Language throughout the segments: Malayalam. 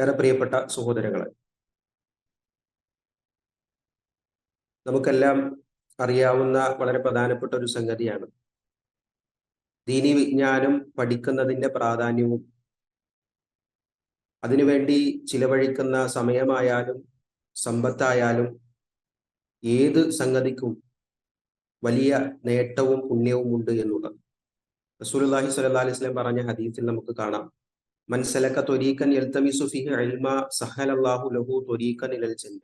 ഏറെ പ്രിയപ്പെട്ട സഹോദരങ്ങളെ. നമുക്കെല്ലാം അറിയാവുന്ന വളരെ പ്രധാനപ്പെട്ട ഒരു സംഗതിയാണ്. ദീനി വിജ്ഞാനം പഠിക്കുന്നതിന്റെ പ്രാധാന്യവും അതിനുവേണ്ടി ചിലവഴിക്കുന്ന സമയമായാലും സമ്പത്തായാലും ഏത് സംഗതിക്കും വലിയ നേട്ടവും പുണ്യവും ഉണ്ട് എന്നുള്ളത്. റസൂൽ അള്ളാഹി സല്ലാ അലൈഹി സ്വലം പറഞ്ഞ ഹദീസിൽ നമുക്ക് കാണാം. മൻസലക തൊരീക്കൻ യൽതമിസു ഫീഹി ഇൽമ സഹലല്ലാഹു ലഹു ജന്ന.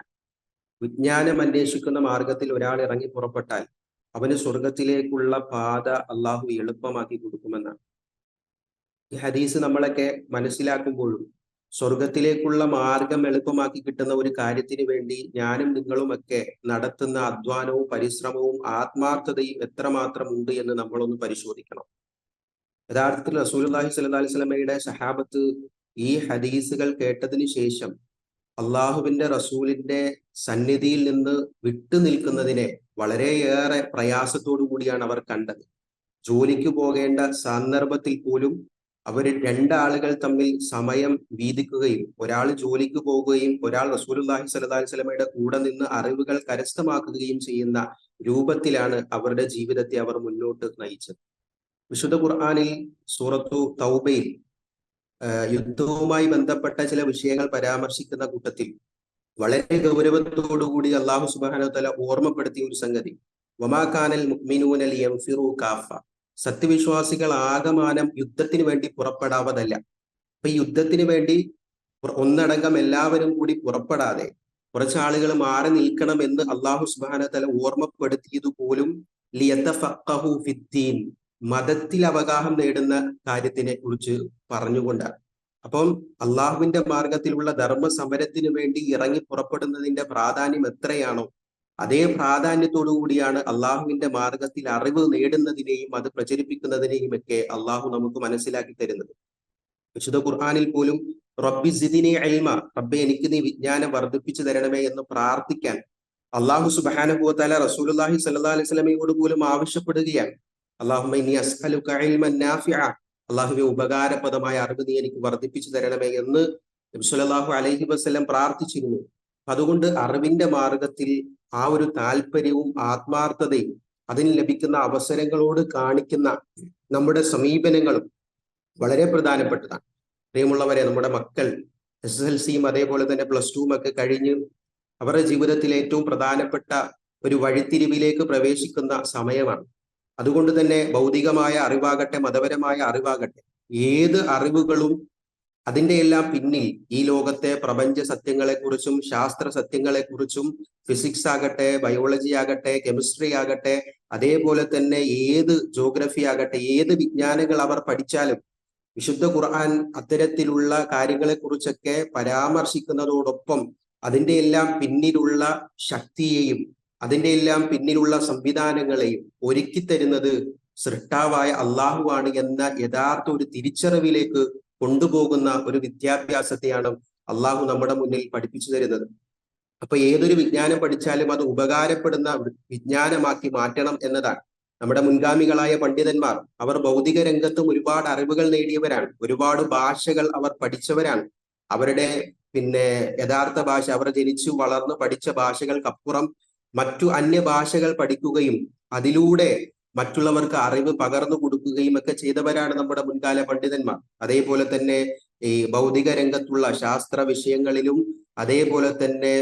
വിജ്ഞാനം അന്വേഷിക്കുന്ന മാർഗത്തിൽ ഒരാൾ ഇറങ്ങി പുറപ്പെട്ടാൽ അവന് സ്വർഗത്തിലേക്കുള്ള പാത അള്ളാഹു എളുപ്പമാക്കി കൊടുക്കുമെന്നാണ്. ഈ ഹദീസ് നമ്മളൊക്കെ മനസ്സിലാക്കുമ്പോഴും സ്വർഗത്തിലേക്കുള്ള മാർഗം എളുപ്പമാക്കി കിട്ടുന്ന ഒരു കാര്യത്തിന് വേണ്ടി ഞാനും നിങ്ങളുമൊക്കെ നടത്തുന്ന അധ്വാനവും പരിശ്രമവും ആത്മാർത്ഥതയും എത്രമാത്രം ഉണ്ട് എന്ന് നമ്മളൊന്ന് പരിശോധിക്കണം. യഥാർത്ഥത്തിൽ റസൂലുള്ളാഹി സ്വല്ലല്ലാഹി അലൈഹി വസല്ലമയുടെ സഹാബത്ത് ഈ ഹദീസുകൾ കേട്ടതിന് ശേഷം അള്ളാഹുവിന്റെ റസൂലിന്റെ സന്നിധിയിൽ നിന്ന് വിട്ടു നിൽക്കുന്നതിനെ വളരെയേറെ പ്രയാസത്തോടു കൂടിയാണ് അവർ കണ്ടത്. ജോലിക്ക് പോകേണ്ട സന്ദർഭത്തിൽ പോലും അവർ രണ്ടാളുകൾ തമ്മിൽ സമയം വീതിക്കുകയും ഒരാൾ ജോലിക്ക് പോകുകയും ഒരാൾ റസൂലുല്ലാഹി സ്വല്ലല്ലാഹി സ്വലമയുടെ കൂടെ നിന്ന് അറിവുകൾ കരസ്ഥമാക്കുകയും ചെയ്യുന്ന രൂപത്തിലാണ് അവരുടെ ജീവിതത്തെ അവർ മുന്നോട്ട് നയിച്ചത്. വിശുദ്ധ ഖുർആാനിൽ സൂറത്തു തൗബയിൽ യുദ്ധവുമായി ബന്ധപ്പെട്ട ചില വിഷയങ്ങൾ പരാമർശിക്കുന്ന കൂട്ടത്തിൽ വളരെ ഗൗരവത്തോടുകൂടി അള്ളാഹു സുബാന തല ഓർമ്മപ്പെടുത്തിയ ഒരു സംഗതി. വമാഖാനൽ മുക്മിനൂനൽ എംഫിറു കാഫ. സത്യവിശ്വാസികൾ ആകമാനം യുദ്ധത്തിന് വേണ്ടി പുറപ്പെടാവതല്ല. അപ്പൊ യുദ്ധത്തിന് വേണ്ടി ഒന്നടങ്കം എല്ലാവരും കൂടി പുറപ്പെടാതെ കുറച്ചാളുകൾ മാറി നിൽക്കണം എന്ന് അള്ളാഹു സുബാന തല ഓർമ്മപ്പെടുത്തിയത് പോലും ലിയത്തഫഖഹു ഫിദ്ദീൻ. മതത്തിൽ അവഗാഹം നേടുന്ന കാര്യത്തിനെ കുറിച്ച് പറഞ്ഞുകൊണ്ടാണ്. അപ്പം അള്ളാഹുവിന്റെ മാർഗത്തിലുള്ള ധർമ്മ സമരത്തിന് വേണ്ടി ഇറങ്ങി പുറപ്പെടുന്നതിന്റെ പ്രാധാന്യം എത്രയാണോ അതേ പ്രാധാന്യത്തോടു കൂടിയാണ് അള്ളാഹുവിന്റെ മാർഗത്തിൽ അറിവ് നേടുന്നതിനെയും അത് പ്രചരിപ്പിക്കുന്നതിനെയും ഒക്കെ അള്ളാഹു നമുക്ക് മനസ്സിലാക്കി തരുന്നത്. വിശുദ്ധ ഖുർആാനിൽ പോലും റബ്ബി സിദിനെ അൽമ റബ്ബെ എനിക്ക് നീ വിജ്ഞാനം വർദ്ധിപ്പിച്ചു തരണമേ എന്ന് പ്രാർത്ഥിക്കാൻ അള്ളാഹു സുബാനുഭവത്താല റസൂലുല്ലാഹി സല്ലാ അലൈഹി സ്വലമയോട് പോലും ആവശ്യപ്പെടുകയാണ്. അള്ളാഹുവെ ഉപകാരപ്രദമായ അറിവ് നീ എനിക്ക് വർദ്ധിപ്പിച്ചു തരണമേ എന്ന് നബ്സുലല്ലാഹു അലൈഹി വസ്ലം പ്രാർത്ഥിച്ചിരുന്നു. അതുകൊണ്ട് അറിവിന്റെ മാർഗത്തിൽ ആ ഒരു താല്പര്യവും ആത്മാർത്ഥതയും അതിന് ലഭിക്കുന്ന അവസരങ്ങളോട് കാണിക്കുന്ന നമ്മുടെ സമീപനങ്ങളും വളരെ പ്രധാനപ്പെട്ടതാണ്. പ്രിയമുള്ളവരെ നമ്മുടെ മക്കൾ എസ് എൽ സിയും അതേപോലെ തന്നെ പ്ലസ് ടുവും ഒക്കെ കഴിഞ്ഞ് അവരുടെ ജീവിതത്തിൽ ഏറ്റവും പ്രധാനപ്പെട്ട ഒരു വഴിത്തിരിവിലേക്ക് പ്രവേശിക്കുന്ന സമയമാണ്. അതുകൊണ്ട് തന്നെ ഭൗതികമായ അറിവാകട്ടെ മതപരമായ അറിവാകട്ടെ ഏത് അറിവുകളും അതിന്റെ എല്ലാം പിന്നിൽ ഈ ലോകത്തെ പ്രപഞ്ച സത്യങ്ങളെക്കുറിച്ചും ശാസ്ത്ര സത്യങ്ങളെക്കുറിച്ചും ഫിസിക്സ് ആകട്ടെ ബയോളജി ആകട്ടെ കെമിസ്ട്രി ആകട്ടെ അതേപോലെ തന്നെ ഏത് ജോഗ്രഫി ആകട്ടെ ഏത് വിജ്ഞാനങ്ങൾ അവർ പഠിച്ചാലും വിശുദ്ധ ഖുർആൻ അത്തരത്തിലുള്ള കാര്യങ്ങളെക്കുറിച്ചൊക്കെ പരാമർശിക്കുന്നതോടൊപ്പം അതിന്റെ എല്ലാം പിന്നിലുള്ള ശക്തിയെയും അതിന്റെ എല്ലാം പിന്നിലുള്ള സംവിധാനങ്ങളെയും ഒരുക്കി തരുന്നത് സൃഷ്ടാവായ അള്ളാഹുവാണ് എന്ന യഥാർത്ഥ ഒരു തിരിച്ചറിവിലേക്ക് കൊണ്ടുപോകുന്ന ഒരു വിദ്യാഭ്യാസത്തെയാണ് അള്ളാഹു നമ്മുടെ മുന്നിൽ പഠിപ്പിച്ചു തരുന്നത്. അപ്പൊ ഏതൊരു വിജ്ഞാനം പഠിച്ചാലും അത് ഉപകാരപ്പെടുന്ന വിജ്ഞാനമാക്കി മാറ്റണം എന്നതാണ്. നമ്മുടെ മുൻഗാമികളായ പണ്ഡിതന്മാർ അവർ ഭൗതിക രംഗത്തും ഒരുപാട് അറിവുകൾ നേടിയവരാണ്. ഒരുപാട് ഭാഷകൾ അവർ പഠിച്ചവരാണ്. അവരുടെ പിന്നെ യഥാർത്ഥ ഭാഷ അവർ ജനിച്ചു വളർന്നു പഠിച്ച ഭാഷകൾക്കപ്പുറം മറ്റു അന്യഭാഷകൾ പഠിക്കുകയും അതിലൂടെ മറ്റുള്ളവർക്ക് അറിവ് പകർന്നു കൊടുക്കുകയും ഒക്കെ ചെയ്തവരാണ് നമ്മുടെ മുൻകാല പണ്ഡിതന്മാർ. അതേപോലെ തന്നെ ഈ ഭൗതിക രംഗത്തുള്ള ശാസ്ത്ര വിഷയങ്ങളിലും അതേപോലെ തന്നെ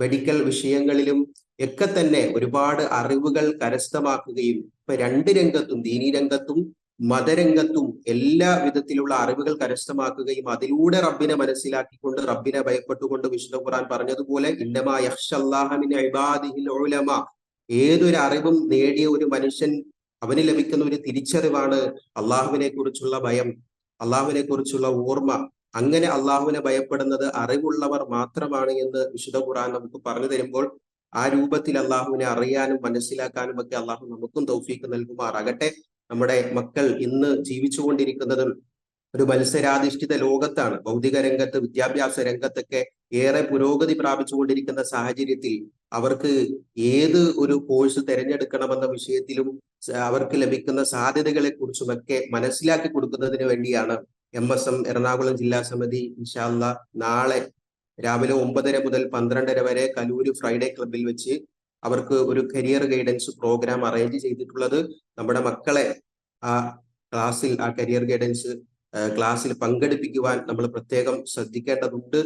മെഡിക്കൽ വിഷയങ്ങളിലും ഒക്കെ തന്നെ ഒരുപാട് അറിവുകൾ കരസ്ഥമാക്കുകയും ഇപ്പൊ രണ്ട് രംഗത്തും ദീനി രംഗത്തും മതരംഗത്തും എല്ലാ വിധത്തിലുള്ള അറിവുകൾ കരസ്ഥമാക്കുകയും അതിലൂടെ റബ്ബിനെ മനസ്സിലാക്കിക്കൊണ്ട് റബ്ബിനെ ഭയപ്പെട്ടുകൊണ്ട് വിശുദ്ധ ഖുറാൻ പറഞ്ഞതുപോലെ ഏതൊരു അറിവും നേടിയ ഒരു മനുഷ്യൻ അവന് ലഭിക്കുന്ന ഒരു തിരിച്ചറിവാണ് അള്ളാഹുവിനെ കുറിച്ചുള്ള ഭയം അള്ളാഹുവിനെ കുറിച്ചുള്ള ഓർമ്മ. അങ്ങനെ അള്ളാഹുവിനെ ഭയപ്പെടുന്നത് അറിവുള്ളവർ മാത്രമാണ് എന്ന് വിശുദ്ധ ഖുറാൻ നമുക്ക് പറഞ്ഞു തരുമ്പോൾ ആ രൂപത്തിൽ അള്ളാഹുവിനെ അറിയാനും മനസ്സിലാക്കാനും ഒക്കെ അള്ളാഹു നമുക്കും തൗഫീക്ക് നൽകുമാറാകട്ടെ. നമ്മുടെ മക്കൾ ഇന്ന് ജീവിച്ചുകൊണ്ടിരിക്കുന്നതും ഒരു മത്സരാധിഷ്ഠിത ലോകത്താണ്. ഭൗതിക രംഗത്ത് വിദ്യാഭ്യാസ രംഗത്തൊക്കെ ഏറെ പുരോഗതി പ്രാപിച്ചുകൊണ്ടിരിക്കുന്ന സാഹചര്യത്തിൽ അവർക്ക് ഏത് ഒരു കോഴ്സ് തിരഞ്ഞെടുക്കണമെന്ന വിഷയത്തിലും അവർക്ക് ലഭിക്കുന്ന സാധ്യതകളെ കുറിച്ചുമൊക്കെ മനസ്സിലാക്കി കൊടുക്കുന്നതിന് വേണ്ടിയാണ് എം എസ് എം എറണാകുളം ജില്ലാ സമിതി ഇൻഷാല്ല നാളെ രാവിലെ ഒമ്പതര മുതൽ പന്ത്രണ്ടര വരെ കലൂര് ഫ്രൈഡേ ക്ലബിൽ വെച്ച് അവർക്ക് ഒരു കരിയർ ഗൈഡൻസ് പ്രോഗ്രാം അറേഞ്ച് ചെയ്തിട്ടുള്ളത് നമ്മുടെ മക്കളെ ആ ക്ലാസ്സിൽ ആ കരിയർ ഗൈഡൻസ് ക്ലാസ്സിൽ പങ്കെടുപ്പിക്കുവാൻ നമ്മൾ പ്രത്യേകം ശ്രദ്ധിക്കേണ്ടതുണ്ട്.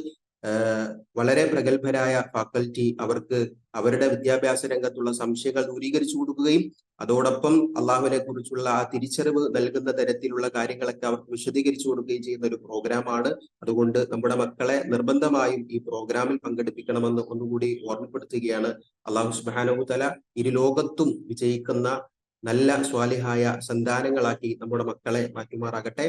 വളരെ പ്രഗത്ഭരായ ഫാക്കൽറ്റി അവർക്ക് അവരുടെ വിദ്യാഭ്യാസ രംഗത്തുള്ള സംശയങ്ങൾ ദൂരീകരിച്ചു കൊടുക്കുകയും അതോടൊപ്പം അള്ളാഹുവിനെ കുറിച്ചുള്ള ആ തിരിച്ചറിവ് നൽകുന്ന തരത്തിലുള്ള കാര്യങ്ങളൊക്കെ അവർക്ക് വിശദീകരിച്ചു കൊടുക്കുകയും ചെയ്യുന്ന ഒരു പ്രോഗ്രാമാണ് അതുകൊണ്ട് നമ്മുടെ മക്കളെ നിർബന്ധമായും ഈ പ്രോഗ്രാമിൽ പങ്കെടുപ്പിക്കണമെന്ന് ഒന്നുകൂടി ഓർമ്മപ്പെടുത്തുകയാണ് അള്ളാഹു സുബാനഹുതല ഇരു ലോകത്തും വിജയിക്കുന്ന നല്ല സ്വാലിഹായ സന്താനങ്ങളാക്കി നമ്മുടെ മക്കളെ മാറ്റുമാറാകട്ടെ.